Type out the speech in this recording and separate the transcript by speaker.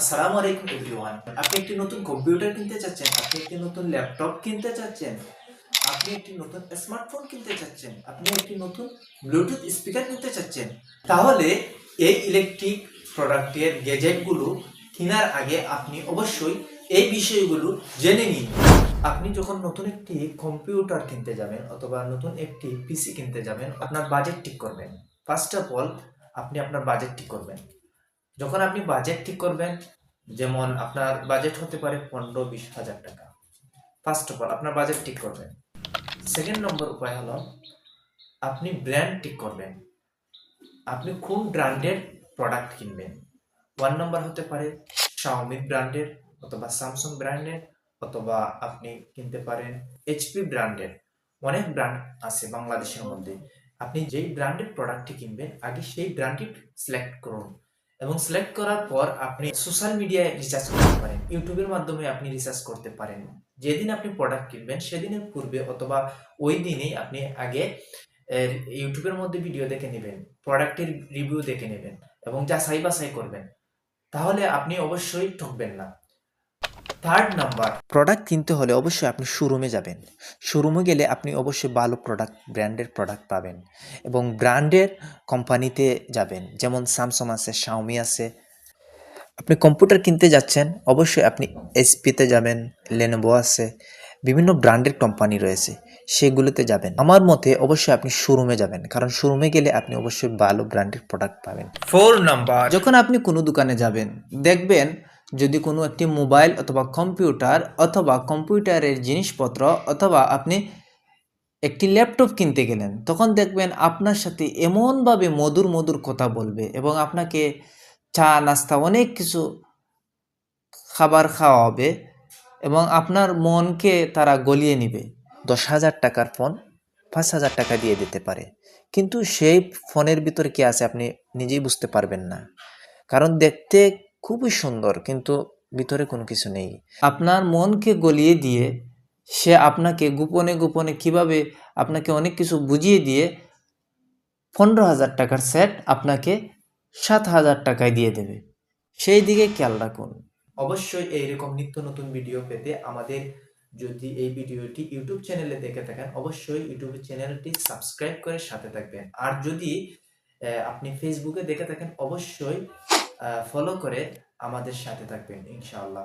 Speaker 1: আসসালামু আলাইকুম এভরিওয়ান আপনি একটি নতুন কম্পিউটার কিনতে চাচ্ছেন, আপনি একটি নতুন ল্যাপটপ কিনতে চাচ্ছেন, আপনি একটি নতুন স্মার্টফোন কিনতে চাচ্ছেন, আপনি একটি নতুন ব্লুটুথ স্পিকার কিনতে চাচ্ছেন, তাহলে এই ইলেকট্রিক প্রোডাক্টের গ্যাজেটগুলো কেনার আগে আপনি অবশ্যই এই বিষয়গুলো জেনে নিন। আপনি যখন নতুন একটি কম্পিউটার কিনতে যাবেন অথবা নতুন একটি পিসি কিনতে যাবেন, আপনার বাজেট ঠিক করবেন। ফার্স্ট অফ অল আপনি আপনার বাজেট ঠিক করবেন। যখন আপনি বাজেট ঠিক করবেন, যেমন আপনার বাজেট হতে পারে পনেরো বিশ হাজার টাকা। ফার্স্ট অফ অল আপনার বাজেট ঠিক করবেন। সেকেন্ড নম্বর উপায় হলো, আপনি ব্র্যান্ড ঠিক করবেন। আপনি কোন ব্র্যান্ডের প্রোডাক্ট কিনবেন? ওয়ান নম্বর হতে পারে শাওমি ব্র্যান্ডের অথবা স্যামসাং ব্র্যান্ডের অথবা আপনি কিনতে পারেন এইচপি ব্র্যান্ডের। অনেক ব্র্যান্ড আছে বাংলাদেশের মধ্যে। আপনি যেই ব্র্যান্ডের প্রোডাক্টটি কিনবেন, আগে সেই ব্র্যান্ডটি সিলেক্ট করুন। এবং সিলেক্ট করার পর আপনি সোশ্যাল মিডিয়ায় রিচার্জ করতে পারেন। ইউটিউবের মাধ্যমে আপনি রিচার্জ করতে পারেন। যেদিন আপনি প্রোডাক্ট কিনবেন, সেদিনের পূর্বে অথবা ওই দিনেই আপনি আগে ইউটিউবের মধ্যে ভিডিও দেখে নেবেন প্রোডাক্টের রিভিউ দেখে নেবেন এবং যাচাই বাছাই করবেন। তাহলে আপনি অবশ্যই ঠকবেন না। থার্ড নাম্বার
Speaker 2: প্রোডাক্ট কিনতে হলে অবশ্যই আপনি শোরুমে যাবেন। শোরুমে গেলে আপনি অবশ্যই ভালো প্রোডাক্ট ব্র্যান্ডের প্রোডাক্ট পাবেন এবং ব্র্যান্ডের কোম্পানিতে যাবেন। যেমন স্যামসাং আছে শাওমি আছে। আপনি কম্পিউটার কিনতে যাচ্ছেন অবশ্যই আপনি এইচপিতে যাবেন লেনোভো আছে বিভিন্ন ব্র্যান্ডের কোম্পানি রয়েছে সেগুলোতে যাবেন। আমার মতে অবশ্যই আপনি শোরুমে যাবেন কারণ শোরুমে গেলে আপনি অবশ্যই ভালো ব্র্যান্ডের প্রোডাক্ট পাবেন।
Speaker 1: ফোর নাম্বার
Speaker 2: যখন আপনি কোনো দোকানে যাবেন দেখবেন যদি কোনো একটি মোবাইল অথবা কম্পিউটার অথবা কম্পিউটারের জিনিসপত্র অথবা আপনি একটি ল্যাপটপ কিনতে গেলেন, তখন দেখবেন আপনার সাথে এমনভাবে মধুর মধুর কথা বলবে এবং আপনাকে চা, নাস্তা অনেক কিছু খাবার খাওয়া হবে এবং আপনার মনকে তারা গলিয়ে নিবে। দশ হাজার টাকার ফোন পাঁচ হাজার টাকা দিয়ে দিতে পারে। কিন্তু সেই ফোনের ভিতরে কি আছে আপনি নিজেই বুঝতে পারবেন না। কারণ দেখতে খুবই সুন্দর, কিন্তু ভিতরে কোনো কিছু নেই। আপনার মনকে গলিয়ে দিয়ে, সে আপনাকে গোপনে গোপনে কীভাবে আপনাকে অনেক কিছু বুঝিয়ে দিয়ে পনেরো হাজার টাকার সেট আপনাকে সাত হাজার টাকায় দিয়ে দেবে। সেই দিকে খেয়াল রাখুন।
Speaker 1: অবশ্যই এইরকম নিত্য নতুন ভিডিও পেতে আমাদের যদি এই ভিডিওটি ইউটিউব চ্যানেলে দেখে থাকেন, অবশ্যই ইউটিউব চ্যানেলটি সাবস্ক্রাইব করে সাথে থাকবেন। আর যদি আপনি ফেসবুকে দেখে থাকেন, অবশ্যই ফলো করে আমাদের সাথে থাকবেন ইনশাআল্লাহ।